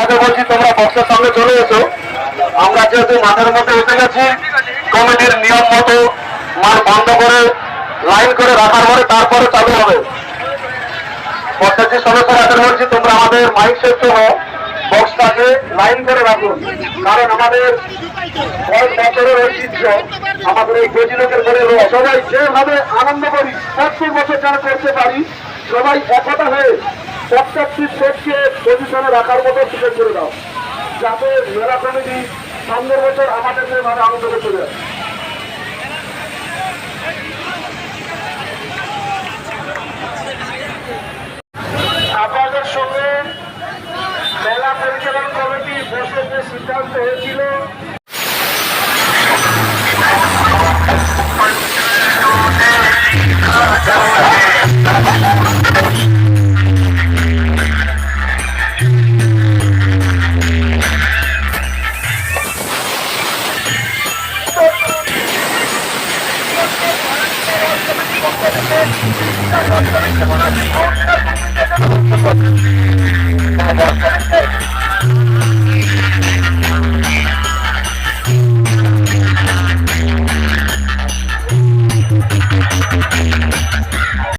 আগে বলছি, তোমরা বক্সের সামনে চলে এসো। আমরা যেহেতু মাঠের মধ্যে এসে গেছি, কমিটির নিয়ম মতো মাঠ বন্ধ করে, লাইন করে রাখার পরে তারপরে চালু হবে। প্রত্যেকটি সদস্যরা আগে বলছি, তোমরা আমাদের মাইক সেট সহ বক্সটাকে লাইন করে রাখুন কারণ আমাদের কয়েক বছরের ঐতিহ্য, আমাদের এই গজি লোকের করে সবাই যেভাবে আনন্দ করি, প্রত্যেক বছর যেন করতে পারি, সবাই একতা হয়ে প্রত্যেকটি সেটকে পজিশনে রাখার মতো সুযোগ করে দাও। যাতে মেলা কমিটি সামনের বছর আমাদের যেভাবে আনন্দ করতে দেয় আপনাদের সঙ্গে মেলা পরিচালনা কমিটি বসে যে সিদ্ধান্ত হয়েছিল